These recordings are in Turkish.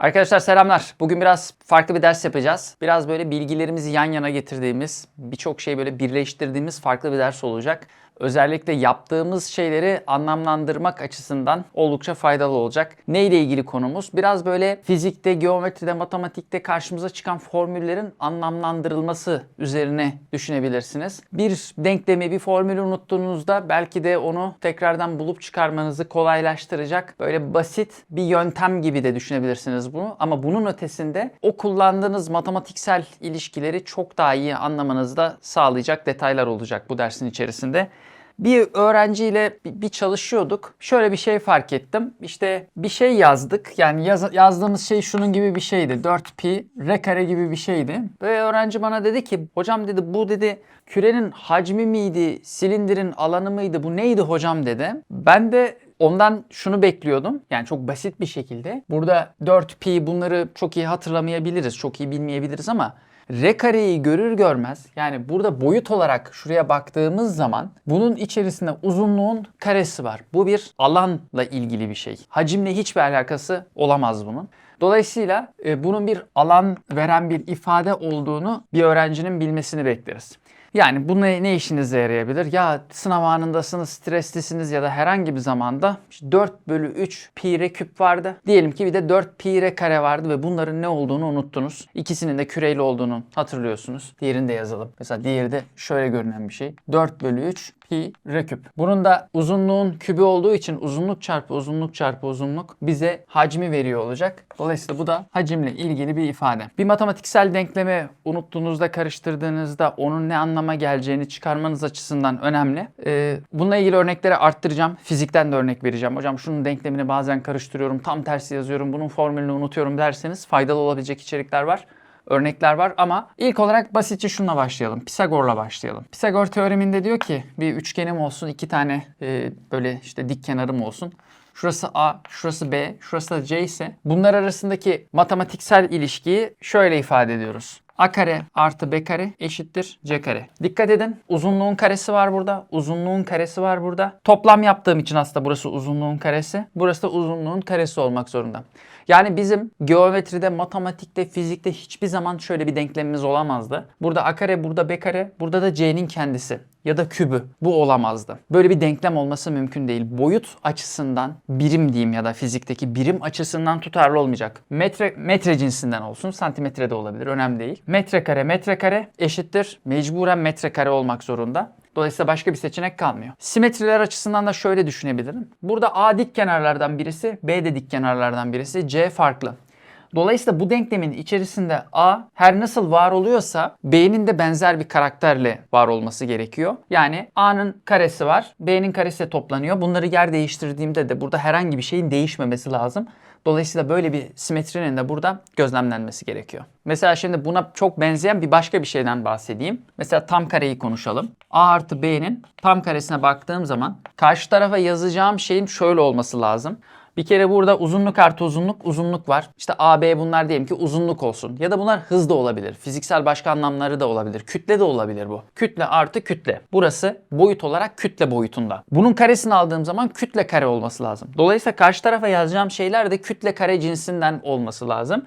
Arkadaşlar selamlar. Bugün biraz farklı bir ders yapacağız. Biraz böyle bilgilerimizi yan yana getirdiğimiz, birçok şeyi böyle birleştirdiğimiz farklı bir ders olacak. Özellikle yaptığımız şeyleri anlamlandırmak açısından oldukça faydalı olacak. Neyle ilgili konumuz? Biraz böyle fizikte, geometride, matematikte karşımıza çıkan formüllerin anlamlandırılması üzerine düşünebilirsiniz. Bir denklemi, bir formülü unuttuğunuzda belki de onu tekrardan bulup çıkarmanızı kolaylaştıracak böyle basit bir yöntem gibi de düşünebilirsiniz bunu. Ama bunun ötesinde o kullandığınız matematiksel ilişkileri çok daha iyi anlamanızı da sağlayacak detaylar olacak bu dersin içerisinde. Bir öğrenciyle bir çalışıyorduk. Şöyle bir şey fark ettim. İşte bir şey yazdık. Yani yaz- yazdığımız şey şunun gibi bir şeydi. 4pi r kare gibi bir şeydi. Ve öğrenci bana dedi ki hocam dedi bu dedi kürenin hacmi miydi, silindirin alanı mıydı, bu neydi hocam dedi. Ben de Ondan şunu bekliyordum. Yani çok basit bir şekilde. Burada 4pi bunları çok iyi hatırlamayabiliriz, çok iyi bilmeyebiliriz ama R kareyi görür görmez yani burada boyut olarak şuraya baktığımız zaman bunun içerisinde uzunluğun karesi var. Bu bir alanla ilgili bir şey. Hacimle hiçbir alakası olamaz bunun. Dolayısıyla e, bunun bir alan veren bir ifade olduğunu bir öğrencinin bilmesini bekleriz. Yani bu ne, ne işinize yarayabilir? Ya sınav anındasınız, streslisiniz ya da herhangi bir zamanda işte 4 bölü 3 pi r küp vardı. Diyelim ki bir de 4 pi r kare vardı ve bunların ne olduğunu unuttunuz. İkisinin de küreyle olduğunu hatırlıyorsunuz. Diğerini de yazalım. Mesela diğeri de şöyle görünen bir şey. 4 bölü 3 pi r küp. Bunun da uzunluğun kübü olduğu için uzunluk çarpı uzunluk çarpı uzunluk bize hacmi veriyor olacak. Dolayısıyla bu da hacimle ilgili bir ifade. Bir matematiksel denklemi unuttuğunuzda, karıştırdığınızda onun ne anlama geleceğini çıkarmanız açısından önemli. Ee, bununla ilgili örnekleri arttıracağım. Fizikten de örnek vereceğim. Hocam şunun denklemini bazen karıştırıyorum, tam tersi yazıyorum, bunun formülünü unutuyorum derseniz faydalı olabilecek içerikler var örnekler var ama ilk olarak basitçe şununla başlayalım. Pisagor'la başlayalım. Pisagor teoreminde diyor ki bir üçgenim olsun, iki tane e, böyle işte dik kenarım olsun. Şurası A, şurası B, şurası da C ise bunlar arasındaki matematiksel ilişkiyi şöyle ifade ediyoruz. A kare artı B kare eşittir C kare. Dikkat edin uzunluğun karesi var burada. Uzunluğun karesi var burada. Toplam yaptığım için aslında burası uzunluğun karesi. Burası da uzunluğun karesi olmak zorunda. Yani bizim geometride, matematikte, fizikte hiçbir zaman şöyle bir denklemimiz olamazdı. Burada A kare, burada B kare, burada da C'nin kendisi ya da kübü. Bu olamazdı. Böyle bir denklem olması mümkün değil. Boyut açısından birim diyeyim ya da fizikteki birim açısından tutarlı olmayacak. Metre, metre cinsinden olsun, santimetre de olabilir. Önemli değil. Metrekare, metrekare eşittir. Mecburen metrekare olmak zorunda. Dolayısıyla başka bir seçenek kalmıyor. Simetriler açısından da şöyle düşünebilirim. Burada A dik kenarlardan birisi, B de dik kenarlardan birisi, C farklı. Dolayısıyla bu denklemin içerisinde A her nasıl var oluyorsa B'nin de benzer bir karakterle var olması gerekiyor. Yani A'nın karesi var, B'nin karesi de toplanıyor. Bunları yer değiştirdiğimde de burada herhangi bir şeyin değişmemesi lazım. Dolayısıyla böyle bir simetrinin de burada gözlemlenmesi gerekiyor. Mesela şimdi buna çok benzeyen bir başka bir şeyden bahsedeyim. Mesela tam kareyi konuşalım. A artı B'nin tam karesine baktığım zaman karşı tarafa yazacağım şeyin şöyle olması lazım. Bir kere burada uzunluk artı uzunluk, uzunluk var. İşte A, B bunlar diyelim ki uzunluk olsun. Ya da bunlar hız da olabilir. Fiziksel başka anlamları da olabilir. Kütle de olabilir bu. Kütle artı kütle. Burası boyut olarak kütle boyutunda. Bunun karesini aldığım zaman kütle kare olması lazım. Dolayısıyla karşı tarafa yazacağım şeyler de kütle kare cinsinden olması lazım.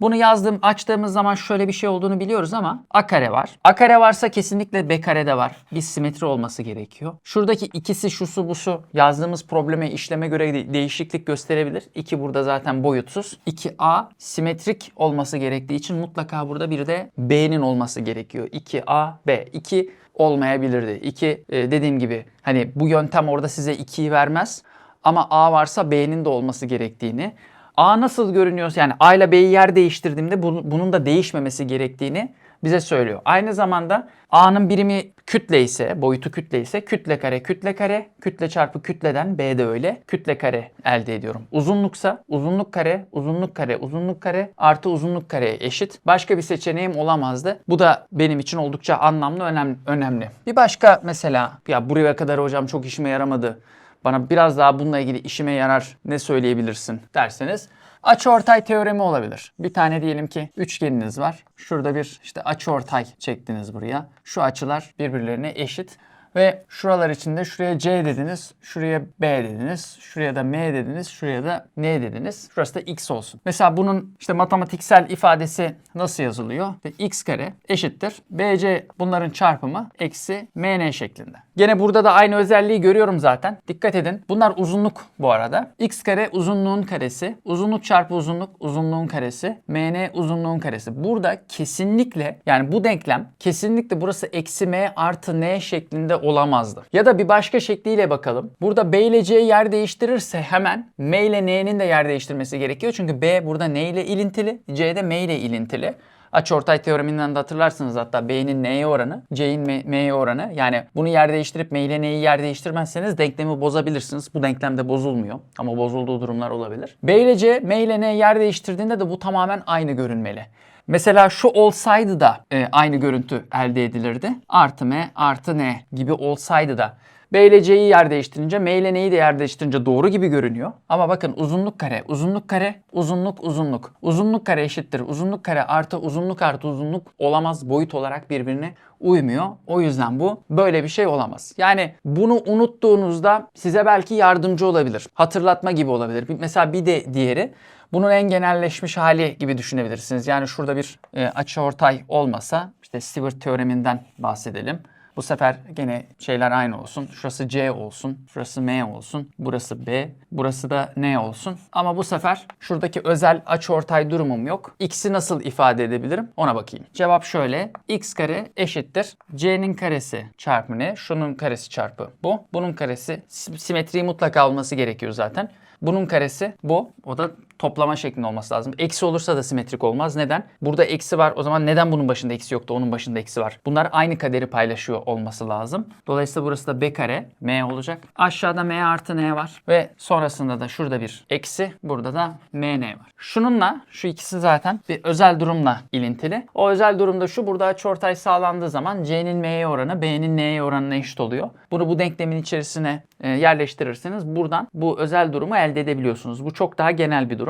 Bunu yazdım, açtığımız zaman şöyle bir şey olduğunu biliyoruz ama a kare var. A kare varsa kesinlikle b kare de var. Bir simetri olması gerekiyor. Şuradaki ikisi şusu busu yazdığımız probleme işleme göre de- değişiklik gösterebilir. 2 burada zaten boyutsuz. 2a simetrik olması gerektiği için mutlaka burada bir de b'nin olması gerekiyor. 2a b. 2 olmayabilirdi. 2 dediğim gibi hani bu yöntem orada size 2'yi vermez. Ama A varsa B'nin de olması gerektiğini, A nasıl görünüyorsa yani A ile B'yi yer değiştirdiğimde bu- bunun da değişmemesi gerektiğini bize söylüyor. Aynı zamanda A'nın birimi kütle ise, boyutu kütle ise kütle kare, kütle kare, kütle çarpı kütleden B de öyle. Kütle kare elde ediyorum. Uzunluksa uzunluk kare, uzunluk kare, uzunluk kare artı uzunluk kareye eşit. Başka bir seçeneğim olamazdı. Bu da benim için oldukça anlamlı, önem, önemli. Bir başka mesela ya buraya kadar hocam çok işime yaramadı. Bana biraz daha bununla ilgili işime yarar ne söyleyebilirsin derseniz açıortay teoremi olabilir. Bir tane diyelim ki üçgeniniz var. Şurada bir işte açıortay çektiniz buraya. Şu açılar birbirlerine eşit. Ve şuralar içinde şuraya C dediniz, şuraya B dediniz, şuraya da M dediniz, şuraya da N dediniz. Şurası da X olsun. Mesela bunun işte matematiksel ifadesi nasıl yazılıyor? İşte X kare eşittir. BC bunların çarpımı eksi MN şeklinde. Gene burada da aynı özelliği görüyorum zaten. Dikkat edin. Bunlar uzunluk bu arada. X kare uzunluğun karesi. Uzunluk çarpı uzunluk uzunluğun karesi. MN uzunluğun karesi. Burada kesinlikle yani bu denklem kesinlikle burası eksi M artı N şeklinde olamazdı. Ya da bir başka şekliyle bakalım. Burada B ile C yer değiştirirse hemen M ile N'nin de yer değiştirmesi gerekiyor. Çünkü B burada N ile ilintili. C de M ile ilintili. Açıortay teoreminden de hatırlarsınız hatta B'nin N'ye oranı, C'nin M- M'ye oranı. Yani bunu yer değiştirip M ile N'yi yer değiştirmezseniz denklemi bozabilirsiniz. Bu denklemde bozulmuyor ama bozulduğu durumlar olabilir. B ile C, M ile N yer değiştirdiğinde de bu tamamen aynı görünmeli. Mesela şu olsaydı da e, aynı görüntü elde edilirdi. Artı M artı N gibi olsaydı da B ile C'yi yer değiştirince M ile N'yi de yer değiştirince doğru gibi görünüyor. Ama bakın uzunluk kare, uzunluk kare, uzunluk, uzunluk. Uzunluk kare eşittir. Uzunluk kare artı uzunluk artı uzunluk olamaz. Boyut olarak birbirine uymuyor. O yüzden bu böyle bir şey olamaz. Yani bunu unuttuğunuzda size belki yardımcı olabilir. Hatırlatma gibi olabilir. Mesela bir de diğeri bunun en genelleşmiş hali gibi düşünebilirsiniz. Yani şurada bir e, açıortay olmasa işte Stewart teoreminden bahsedelim. Bu sefer gene şeyler aynı olsun. Şurası C olsun, şurası M olsun, burası B, burası da N olsun. Ama bu sefer şuradaki özel açıortay durumum yok. X'i nasıl ifade edebilirim ona bakayım. Cevap şöyle. X kare eşittir. C'nin karesi çarpı N, şunun karesi çarpı bu. Bunun karesi sim- simetriği mutlaka olması gerekiyor zaten. Bunun karesi bu. O da toplama şeklinde olması lazım. Eksi olursa da simetrik olmaz. Neden? Burada eksi var. O zaman neden bunun başında eksi yoktu? Onun başında eksi var. Bunlar aynı kaderi paylaşıyor olması lazım. Dolayısıyla burası da b kare m olacak. Aşağıda m artı n var. Ve sonrasında da şurada bir eksi. Burada da mn var. Şununla şu ikisi zaten bir özel durumla ilintili. O özel durumda şu burada açıortay sağlandığı zaman c'nin m'ye oranı b'nin n'ye oranına eşit oluyor. Bunu bu denklemin içerisine e, yerleştirirseniz buradan bu özel durumu elde edebiliyorsunuz. Bu çok daha genel bir durum.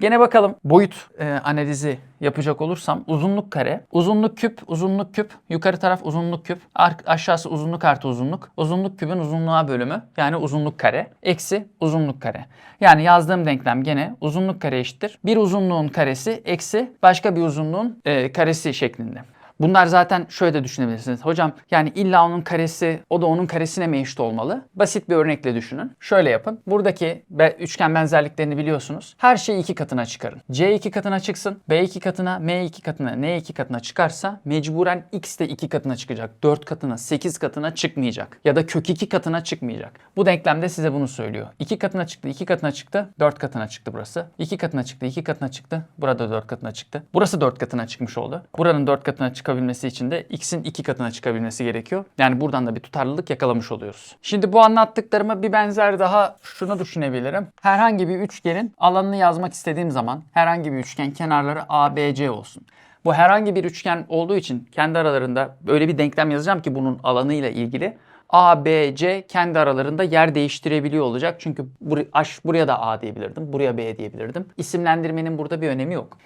Gene bakalım boyut e, analizi yapacak olursam uzunluk kare, uzunluk küp, uzunluk küp, yukarı taraf uzunluk küp, aşağısı uzunluk artı uzunluk, uzunluk küpün uzunluğa bölümü yani uzunluk kare, eksi uzunluk kare. Yani yazdığım denklem gene uzunluk kare eşittir. Bir uzunluğun karesi eksi başka bir uzunluğun e, karesi şeklinde. Bunlar zaten şöyle de düşünebilirsiniz. Hocam yani illa onun karesi o da onun karesine mi eşit olmalı? Basit bir örnekle düşünün. Şöyle yapın. Buradaki be- üçgen benzerliklerini biliyorsunuz. Her şeyi iki katına çıkarın. C iki katına çıksın. B iki katına, M iki katına, N iki katına çıkarsa mecburen X de iki katına çıkacak. 4 katına, 8 katına çıkmayacak. Ya da kök iki katına çıkmayacak. Bu denklemde size bunu söylüyor. 2 katına çıktı, 2 katına çıktı, 4 katına çıktı burası. 2 katına çıktı, 2 katına çıktı. Burada 4 katına çıktı. Burası 4 katına çıkmış oldu. Buranın 4 katına çıkabilmesi için de x'in 2 katına çıkabilmesi gerekiyor. Yani buradan da bir tutarlılık yakalamış oluyoruz. Şimdi bu anlattıklarıma bir benzer daha şunu düşünebilirim. Herhangi bir üçgenin alanını yazmak istediğim zaman herhangi bir üçgen kenarları ABC olsun. Bu herhangi bir üçgen olduğu için kendi aralarında böyle bir denklem yazacağım ki bunun alanıyla ilgili. A, B, C kendi aralarında yer değiştirebiliyor olacak. Çünkü bur- buraya da A diyebilirdim, buraya B diyebilirdim. İsimlendirmenin burada bir önemi yok.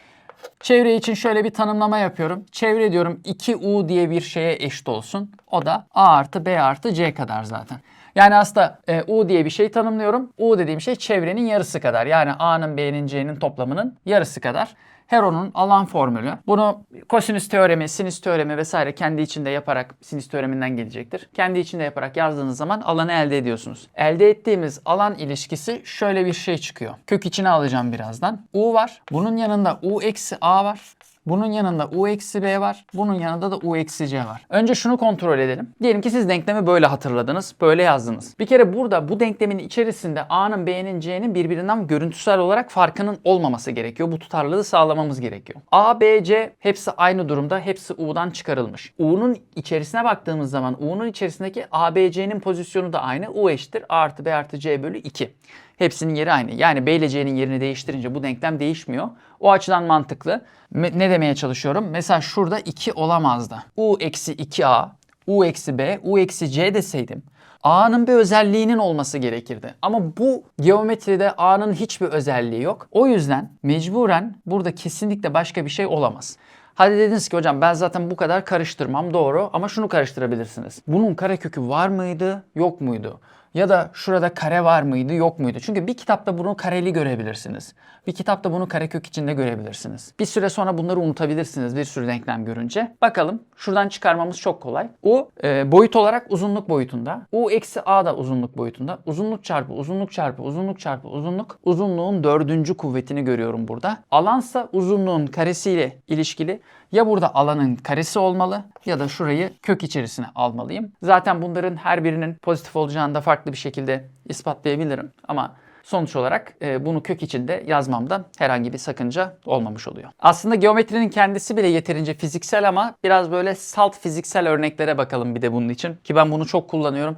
Çevre için şöyle bir tanımlama yapıyorum. Çevre diyorum 2U diye bir şeye eşit olsun. O da A artı B artı C kadar zaten. Yani aslında e, U diye bir şey tanımlıyorum. U dediğim şey çevrenin yarısı kadar. Yani A'nın B'nin C'nin toplamının yarısı kadar. Heron'un alan formülü. Bunu kosinüs teoremi, sinüs teoremi vesaire kendi içinde yaparak sinüs teoreminden gelecektir. Kendi içinde yaparak yazdığınız zaman alanı elde ediyorsunuz. Elde ettiğimiz alan ilişkisi şöyle bir şey çıkıyor. Kök içine alacağım birazdan. U var. Bunun yanında U eksi A var. Bunun yanında u eksi b var. Bunun yanında da u eksi c var. Önce şunu kontrol edelim. Diyelim ki siz denklemi böyle hatırladınız. Böyle yazdınız. Bir kere burada bu denklemin içerisinde a'nın b'nin c'nin birbirinden görüntüsel olarak farkının olmaması gerekiyor. Bu tutarlılığı sağlamamız gerekiyor. a, b, c hepsi aynı durumda. Hepsi u'dan çıkarılmış. u'nun içerisine baktığımız zaman u'nun içerisindeki a, b, c'nin pozisyonu da aynı. u eşittir a artı b artı c bölü 2. Hepsinin yeri aynı. Yani B ile C'nin yerini değiştirince bu denklem değişmiyor. O açıdan mantıklı. Ne demeye çalışıyorum? Mesela şurada 2 olamazdı. U eksi 2A, U eksi B, U eksi C deseydim. A'nın bir özelliğinin olması gerekirdi. Ama bu geometride A'nın hiçbir özelliği yok. O yüzden mecburen burada kesinlikle başka bir şey olamaz. Hadi dediniz ki hocam ben zaten bu kadar karıştırmam doğru ama şunu karıştırabilirsiniz. Bunun karekökü var mıydı yok muydu? Ya da şurada kare var mıydı yok muydu? Çünkü bir kitapta bunu kareli görebilirsiniz. Bir kitapta bunu karekök içinde görebilirsiniz. Bir süre sonra bunları unutabilirsiniz bir sürü denklem görünce. Bakalım şuradan çıkarmamız çok kolay. U e, boyut olarak uzunluk boyutunda. U eksi A da uzunluk boyutunda. Uzunluk çarpı uzunluk çarpı uzunluk çarpı uzunluk. Uzunluğun dördüncü kuvvetini görüyorum burada. Alansa uzunluğun karesiyle ilişkili. Ya burada alanın karesi olmalı ya da şurayı kök içerisine almalıyım. Zaten bunların her birinin pozitif olacağını da farklı bir şekilde ispatlayabilirim. Ama sonuç olarak e, bunu kök içinde yazmamda herhangi bir sakınca olmamış oluyor. Aslında geometrinin kendisi bile yeterince fiziksel ama biraz böyle salt fiziksel örneklere bakalım bir de bunun için. Ki ben bunu çok kullanıyorum.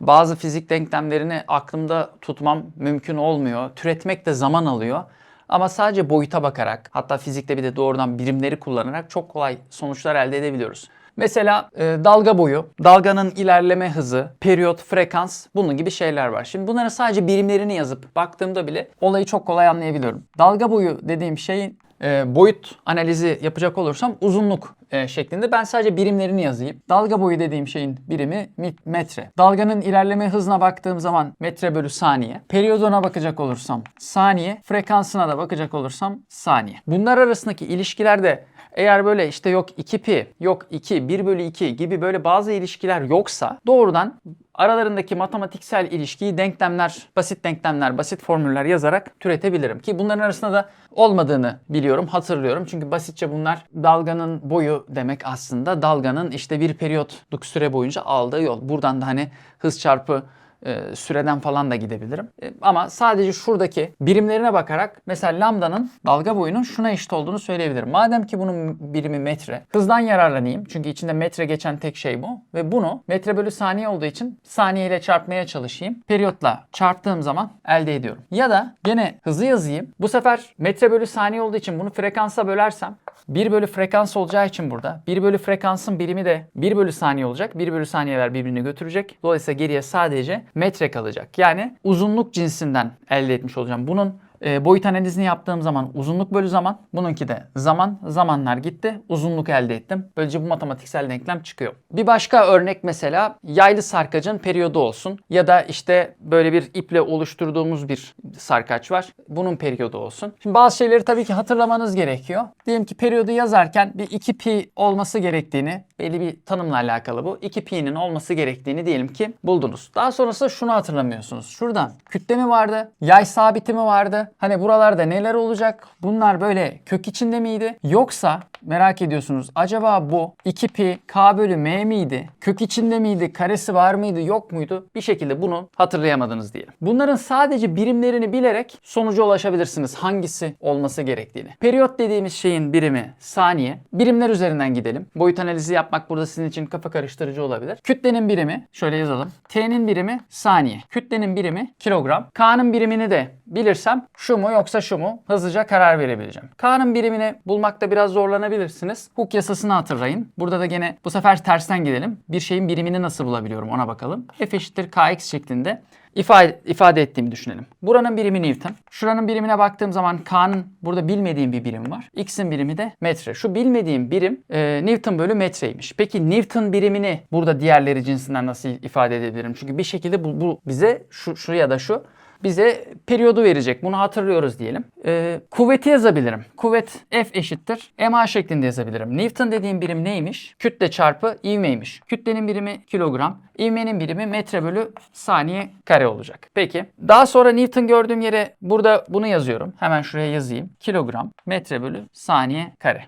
Bazı fizik denklemlerini aklımda tutmam mümkün olmuyor. Türetmek de zaman alıyor. Ama sadece boyuta bakarak hatta fizikte bir de doğrudan birimleri kullanarak çok kolay sonuçlar elde edebiliyoruz. Mesela e, dalga boyu, dalganın ilerleme hızı, periyot, frekans bunun gibi şeyler var. Şimdi bunların sadece birimlerini yazıp baktığımda bile olayı çok kolay anlayabiliyorum. Dalga boyu dediğim şeyin e, boyut analizi yapacak olursam uzunluk e, şeklinde ben sadece birimlerini yazayım. Dalga boyu dediğim şeyin birimi metre. Dalganın ilerleme hızına baktığım zaman metre bölü saniye. Periyoduna bakacak olursam saniye. Frekansına da bakacak olursam saniye. Bunlar arasındaki ilişkilerde eğer böyle işte yok 2 pi, yok 2, 1 bölü 2 gibi böyle bazı ilişkiler yoksa doğrudan aralarındaki matematiksel ilişkiyi denklemler, basit denklemler, basit formüller yazarak türetebilirim. Ki bunların arasında da olmadığını biliyorum, hatırlıyorum. Çünkü basitçe bunlar dalganın boyu demek aslında dalganın işte bir periyotluk süre boyunca aldığı yol. Buradan da hani hız çarpı e, süreden falan da gidebilirim. E, ama sadece şuradaki birimlerine bakarak mesela lambdanın dalga boyunun şuna eşit olduğunu söyleyebilirim. Madem ki bunun birimi metre, hızdan yararlanayım. Çünkü içinde metre geçen tek şey bu. Ve bunu metre bölü saniye olduğu için saniye ile çarpmaya çalışayım. Periyotla çarptığım zaman elde ediyorum. Ya da gene hızı yazayım. Bu sefer metre bölü saniye olduğu için bunu frekansa bölersem 1 bölü frekans olacağı için burada 1 bölü frekansın birimi de 1 bölü saniye olacak. 1 bölü saniyeler birbirini götürecek. Dolayısıyla geriye sadece metre kalacak. Yani uzunluk cinsinden elde etmiş olacağım. Bunun e, boyut analizini yaptığım zaman uzunluk bölü zaman. Bununki de zaman. Zamanlar gitti. Uzunluk elde ettim. Böylece bu matematiksel denklem çıkıyor. Bir başka örnek mesela yaylı sarkacın periyodu olsun. Ya da işte böyle bir iple oluşturduğumuz bir sarkaç var. Bunun periyodu olsun. Şimdi bazı şeyleri tabii ki hatırlamanız gerekiyor. Diyelim ki periyodu yazarken bir 2 pi olması gerektiğini belli bir tanımla alakalı bu. 2 pi'nin olması gerektiğini diyelim ki buldunuz. Daha sonrasında şunu hatırlamıyorsunuz. Şuradan kütle mi vardı? Yay sabiti mi vardı? Hani buralarda neler olacak? Bunlar böyle kök içinde miydi? Yoksa merak ediyorsunuz acaba bu 2 pi k bölü m miydi? Kök içinde miydi? Karesi var mıydı? Yok muydu? Bir şekilde bunu hatırlayamadınız diyelim. Bunların sadece birimlerini bilerek sonuca ulaşabilirsiniz. Hangisi olması gerektiğini. Periyot dediğimiz şeyin birimi saniye. Birimler üzerinden gidelim. Boyut analizi yapmak burada sizin için kafa karıştırıcı olabilir. Kütlenin birimi şöyle yazalım. T'nin birimi saniye. Kütlenin birimi kilogram. K'nın birimini de bilirsem şu mu yoksa şu mu hızlıca karar verebileceğim. K'nın birimini bulmakta biraz zorlanabilirsiniz. Hooke yasasını hatırlayın. Burada da gene bu sefer tersten gidelim. Bir şeyin birimini nasıl bulabiliyorum ona bakalım. F eşittir Kx şeklinde ifade, ifade ettiğimi düşünelim. Buranın birimi Newton. Şuranın birimine baktığım zaman K'nın burada bilmediğim bir birim var. X'in birimi de metre. Şu bilmediğim birim e, Newton bölü metreymiş. Peki Newton birimini burada diğerleri cinsinden nasıl ifade edebilirim? Çünkü bir şekilde bu, bu bize şu, şu ya da şu bize periyodu verecek. Bunu hatırlıyoruz diyelim. Ee, kuvveti yazabilirim. Kuvvet F eşittir. MA şeklinde yazabilirim. Newton dediğim birim neymiş? Kütle çarpı ivmeymiş. Kütlenin birimi kilogram. İvmenin birimi metre bölü saniye kare olacak. Peki. Daha sonra Newton gördüğüm yere burada bunu yazıyorum. Hemen şuraya yazayım. Kilogram metre bölü saniye kare.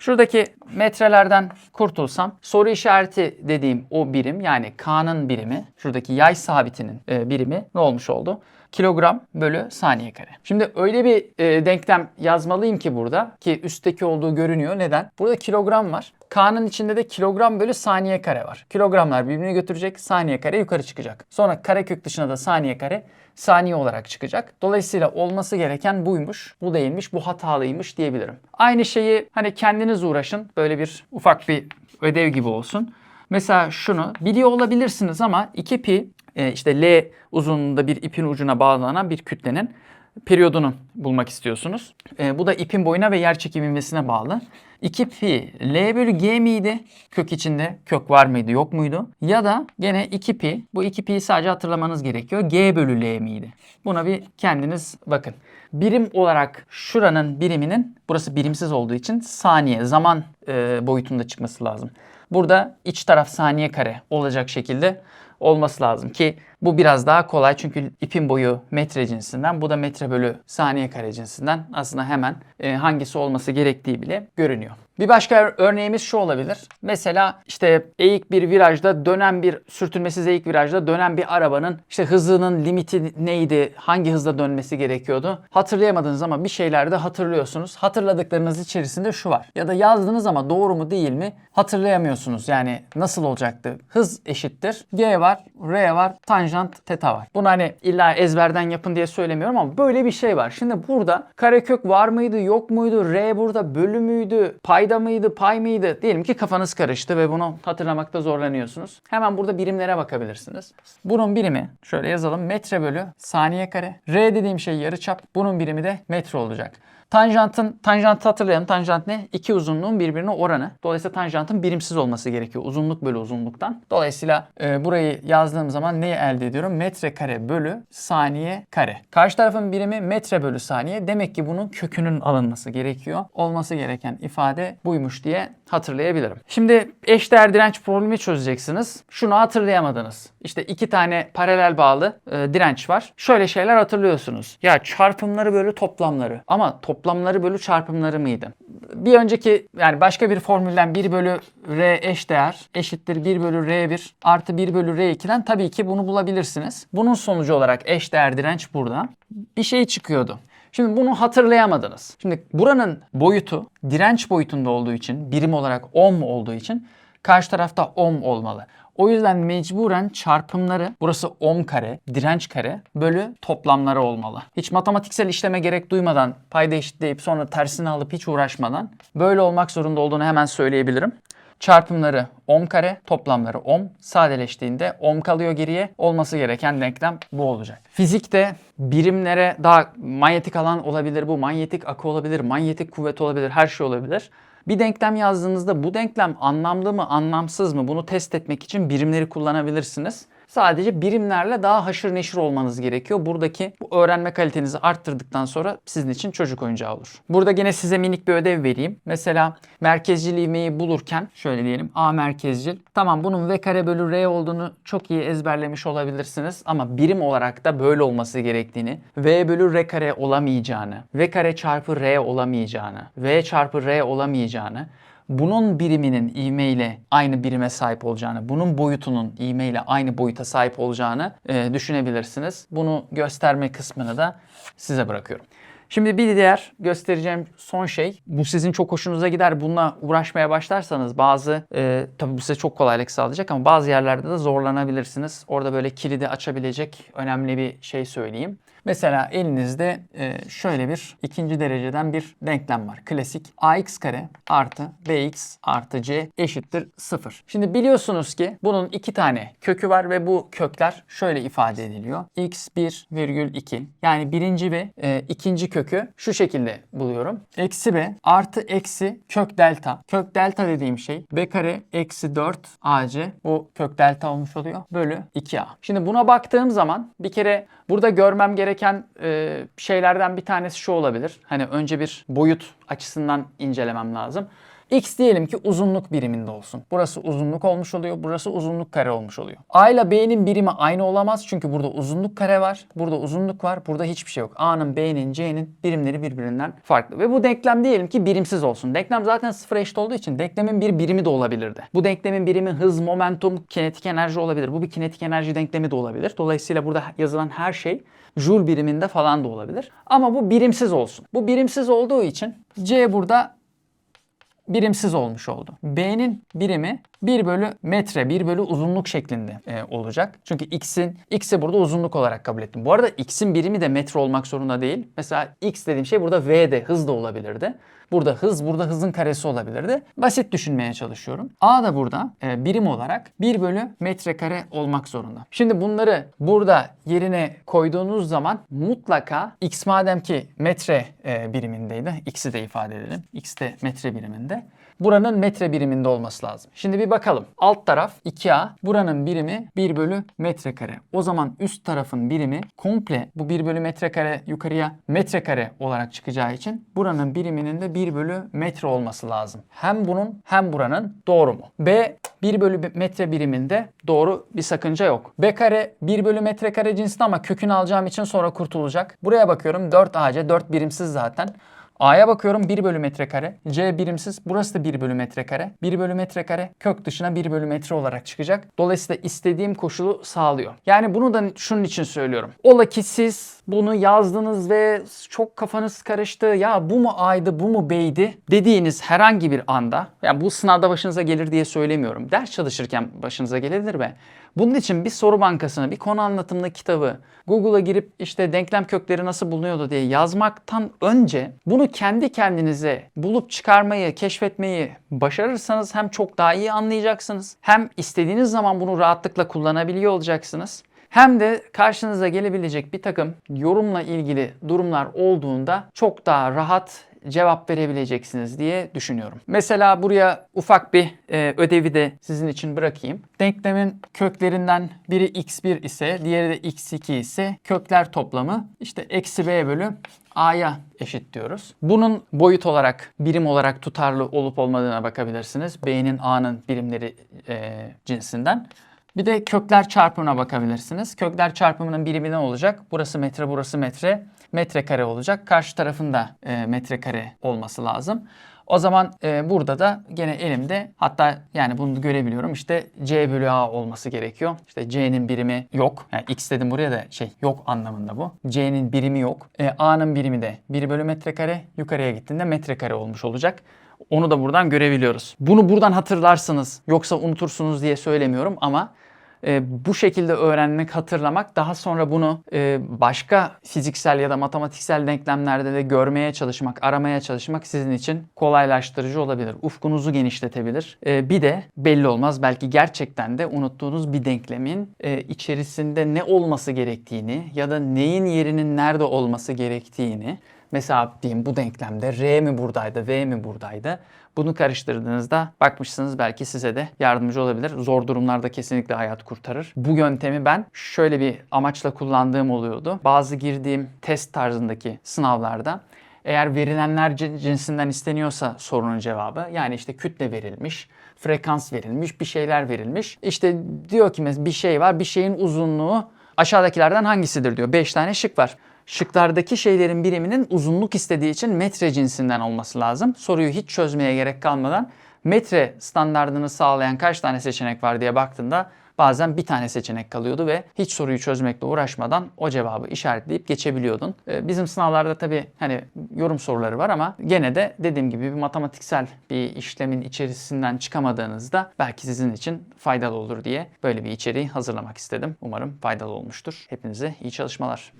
Şuradaki metrelerden kurtulsam soru işareti dediğim o birim yani K'nın birimi şuradaki yay sabitinin e, birimi ne olmuş oldu? Kilogram bölü saniye kare. Şimdi öyle bir e, denklem yazmalıyım ki burada ki üstteki olduğu görünüyor. Neden? Burada kilogram var. K'nın içinde de kilogram bölü saniye kare var. Kilogramlar birbirini götürecek, saniye kare yukarı çıkacak. Sonra karekök dışına da saniye kare saniye olarak çıkacak. Dolayısıyla olması gereken buymuş, bu değilmiş, bu hatalıymış diyebilirim. Aynı şeyi hani kendiniz uğraşın. Böyle bir ufak bir ödev gibi olsun. Mesela şunu biliyor olabilirsiniz ama 2 pi e, işte L uzunluğunda bir ipin ucuna bağlanan bir kütlenin periyodunu bulmak istiyorsunuz. E, bu da ipin boyuna ve yer çekim ivmesine bağlı. 2 pi L bölü G miydi? Kök içinde kök var mıydı yok muydu? Ya da gene 2 pi bu 2 pi'yi sadece hatırlamanız gerekiyor. G bölü L miydi? Buna bir kendiniz bakın. Birim olarak şuranın biriminin burası birimsiz olduğu için saniye zaman e, boyutunda çıkması lazım. Burada iç taraf saniye kare olacak şekilde olması lazım ki bu biraz daha kolay çünkü ipin boyu metre cinsinden bu da metre bölü saniye kare cinsinden aslında hemen e, hangisi olması gerektiği bile görünüyor. Bir başka örneğimiz şu olabilir. Mesela işte eğik bir virajda dönen bir sürtünmesiz eğik virajda dönen bir arabanın işte hızının limiti neydi? Hangi hızda dönmesi gerekiyordu? Hatırlayamadınız ama bir şeyler de hatırlıyorsunuz. Hatırladıklarınız içerisinde şu var. Ya da yazdınız ama doğru mu değil mi? Hatırlayamıyorsunuz. Yani nasıl olacaktı? Hız eşittir. G var, R var, tanjant teta var. Bunu hani illa ezberden yapın diye söylemiyorum ama böyle bir şey var. Şimdi burada karekök var mıydı, yok muydu? R burada bölü müydü? Payda mıydı, pay mıydı? Diyelim ki kafanız karıştı ve bunu hatırlamakta zorlanıyorsunuz. Hemen burada birimlere bakabilirsiniz. Bunun birimi şöyle yazalım. Metre bölü saniye kare. R dediğim şey yarıçap. Bunun birimi de metre olacak. Tanjantın, tanjantı hatırlayalım. Tanjant ne? İki uzunluğun birbirine oranı. Dolayısıyla tanjantın birimsiz olması gerekiyor. Uzunluk bölü uzunluktan. Dolayısıyla e, burayı yazdığım zaman neyi elde ediyorum? Metre kare bölü saniye kare. Karşı tarafın birimi metre bölü saniye. Demek ki bunun kökünün alınması gerekiyor. Olması gereken ifade buymuş diye hatırlayabilirim. Şimdi eşdeğer direnç problemi çözeceksiniz. Şunu hatırlayamadınız. İşte iki tane paralel bağlı e, direnç var. Şöyle şeyler hatırlıyorsunuz. Ya çarpımları bölü toplamları. Ama toplamları bölü çarpımları mıydı? Bir önceki yani başka bir formülden 1 bölü R eşdeğer eşittir 1 bölü R1 artı 1 bölü R2'den tabii ki bunu bulabilirsiniz. Bunun sonucu olarak eşdeğer direnç burada. Bir şey çıkıyordu. Şimdi bunu hatırlayamadınız. Şimdi buranın boyutu direnç boyutunda olduğu için birim olarak ohm olduğu için karşı tarafta ohm olmalı. O yüzden mecburen çarpımları burası ohm kare, direnç kare bölü toplamları olmalı. Hiç matematiksel işleme gerek duymadan payda eşitleyip sonra tersini alıp hiç uğraşmadan böyle olmak zorunda olduğunu hemen söyleyebilirim. Çarpımları ohm kare, toplamları ohm. Sadeleştiğinde ohm kalıyor geriye. Olması gereken denklem bu olacak. Fizikte birimlere daha manyetik alan olabilir, bu manyetik akı olabilir, manyetik kuvvet olabilir, her şey olabilir. Bir denklem yazdığınızda bu denklem anlamlı mı, anlamsız mı bunu test etmek için birimleri kullanabilirsiniz. Sadece birimlerle daha haşır neşir olmanız gerekiyor. Buradaki bu öğrenme kalitenizi arttırdıktan sonra sizin için çocuk oyuncağı olur. Burada gene size minik bir ödev vereyim. Mesela merkezcil ivmeyi bulurken şöyle diyelim A merkezcil. Tamam bunun V kare bölü R olduğunu çok iyi ezberlemiş olabilirsiniz. Ama birim olarak da böyle olması gerektiğini, V bölü R kare olamayacağını, V kare çarpı R olamayacağını, V çarpı R olamayacağını bunun biriminin ivme ile aynı birime sahip olacağını, bunun boyutunun ivme ile aynı boyuta sahip olacağını e, düşünebilirsiniz. Bunu gösterme kısmını da size bırakıyorum. Şimdi bir diğer göstereceğim son şey, bu sizin çok hoşunuza gider. Bununla uğraşmaya başlarsanız bazı, e, tabii bu size çok kolaylık sağlayacak ama bazı yerlerde de zorlanabilirsiniz. Orada böyle kilidi açabilecek önemli bir şey söyleyeyim. Mesela elinizde e, şöyle bir ikinci dereceden bir denklem var. Klasik ax kare artı bx artı c eşittir 0. Şimdi biliyorsunuz ki bunun iki tane kökü var ve bu kökler şöyle ifade ediliyor. x1 virgül 2 yani birinci ve e, ikinci kökü şu şekilde buluyorum. Eksi b artı eksi kök delta. Kök delta dediğim şey b kare eksi 4 ac bu kök delta olmuş oluyor bölü 2a. Şimdi buna baktığım zaman bir kere burada görmem gereken e, şeylerden bir tanesi şu olabilir. Hani önce bir boyut açısından incelemem lazım. X diyelim ki uzunluk biriminde olsun. Burası uzunluk olmuş oluyor. Burası uzunluk kare olmuş oluyor. A ile B'nin birimi aynı olamaz. Çünkü burada uzunluk kare var. Burada uzunluk var. Burada hiçbir şey yok. A'nın, B'nin, C'nin birimleri birbirinden farklı. Ve bu denklem diyelim ki birimsiz olsun. Denklem zaten sıfır eşit olduğu için denklemin bir birimi de olabilirdi. Bu denklemin birimi hız, momentum, kinetik enerji olabilir. Bu bir kinetik enerji denklemi de olabilir. Dolayısıyla burada yazılan her şey joule biriminde falan da olabilir. Ama bu birimsiz olsun. Bu birimsiz olduğu için C burada birimsiz olmuş oldu. B'nin birimi 1 bölü metre, 1 bölü uzunluk şeklinde e, olacak. Çünkü x'in, x'i burada uzunluk olarak kabul ettim. Bu arada x'in birimi de metre olmak zorunda değil. Mesela x dediğim şey burada v de, hız da olabilirdi. Burada hız, burada hızın karesi olabilirdi. Basit düşünmeye çalışıyorum. A da burada e, birim olarak 1 bölü metrekare olmak zorunda. Şimdi bunları burada yerine koyduğunuz zaman mutlaka x madem ki metre e, birimindeydi. X'i de ifade edelim. X de metre biriminde. Buranın metre biriminde olması lazım. Şimdi bir bakalım. Alt taraf 2A. Buranın birimi 1 bölü metrekare. O zaman üst tarafın birimi komple bu 1 bölü metrekare yukarıya metrekare olarak çıkacağı için buranın biriminin de 1 bölü metre olması lazım. Hem bunun hem buranın doğru mu? B 1 bölü metre biriminde doğru bir sakınca yok. B kare 1 bölü metrekare cinsinde ama kökünü alacağım için sonra kurtulacak. Buraya bakıyorum 4AC 4 birimsiz zaten. A'ya bakıyorum 1 bölü metrekare. C birimsiz. Burası da 1 bölü metrekare. 1 bölü metrekare kök dışına 1 bölü metre olarak çıkacak. Dolayısıyla istediğim koşulu sağlıyor. Yani bunu da şunun için söylüyorum. Ola ki siz bunu yazdınız ve çok kafanız karıştı. Ya bu mu A'ydı bu mu B'ydi dediğiniz herhangi bir anda. Yani bu sınavda başınıza gelir diye söylemiyorum. Ders çalışırken başınıza gelebilir ve bunun için bir soru bankasını, bir konu anlatımlı kitabı, Google'a girip işte denklem kökleri nasıl bulunuyordu diye yazmaktan önce bunu kendi kendinize bulup çıkarmayı, keşfetmeyi başarırsanız hem çok daha iyi anlayacaksınız. Hem istediğiniz zaman bunu rahatlıkla kullanabiliyor olacaksınız. Hem de karşınıza gelebilecek bir takım yorumla ilgili durumlar olduğunda çok daha rahat cevap verebileceksiniz diye düşünüyorum. Mesela buraya ufak bir e, ödevi de sizin için bırakayım. Denklemin köklerinden biri x1 ise diğeri de x2 ise kökler toplamı işte eksi b bölü a'ya eşit diyoruz. Bunun boyut olarak, birim olarak tutarlı olup olmadığına bakabilirsiniz. B'nin a'nın birimleri e, cinsinden. Bir de kökler çarpımına bakabilirsiniz. Kökler çarpımının birimi ne olacak? Burası metre, burası metre. Metrekare olacak. Karşı tarafında e, metrekare olması lazım. O zaman e, burada da gene elimde hatta yani bunu görebiliyorum işte C bölü A olması gerekiyor. İşte C'nin birimi yok. Yani X dedim buraya da şey yok anlamında bu. C'nin birimi yok. E, A'nın birimi de 1 bölü metrekare yukarıya gittiğinde metrekare olmuş olacak. Onu da buradan görebiliyoruz. Bunu buradan hatırlarsınız yoksa unutursunuz diye söylemiyorum ama e, bu şekilde öğrenmek, hatırlamak daha sonra bunu e, başka fiziksel ya da matematiksel denklemlerde de görmeye çalışmak, aramaya çalışmak sizin için kolaylaştırıcı olabilir. Ufkunuzu genişletebilir. E, bir de belli olmaz belki gerçekten de unuttuğunuz bir denklemin e, içerisinde ne olması gerektiğini ya da neyin yerinin nerede olması gerektiğini Mesela diyeyim bu denklemde R mi buradaydı, V mi buradaydı? Bunu karıştırdığınızda bakmışsınız belki size de yardımcı olabilir. Zor durumlarda kesinlikle hayat kurtarır. Bu yöntemi ben şöyle bir amaçla kullandığım oluyordu. Bazı girdiğim test tarzındaki sınavlarda eğer verilenler cin- cinsinden isteniyorsa sorunun cevabı yani işte kütle verilmiş, frekans verilmiş, bir şeyler verilmiş. İşte diyor ki bir şey var, bir şeyin uzunluğu aşağıdakilerden hangisidir diyor. 5 tane şık var. Şıklardaki şeylerin biriminin uzunluk istediği için metre cinsinden olması lazım. Soruyu hiç çözmeye gerek kalmadan metre standardını sağlayan kaç tane seçenek var diye baktığında bazen bir tane seçenek kalıyordu ve hiç soruyu çözmekle uğraşmadan o cevabı işaretleyip geçebiliyordun. Ee, Bizim sınavlarda tabii hani yorum soruları var ama gene de dediğim gibi bir matematiksel bir işlemin içerisinden çıkamadığınızda belki sizin için faydalı olur diye böyle bir içeriği hazırlamak istedim. Umarım faydalı olmuştur. Hepinize iyi çalışmalar.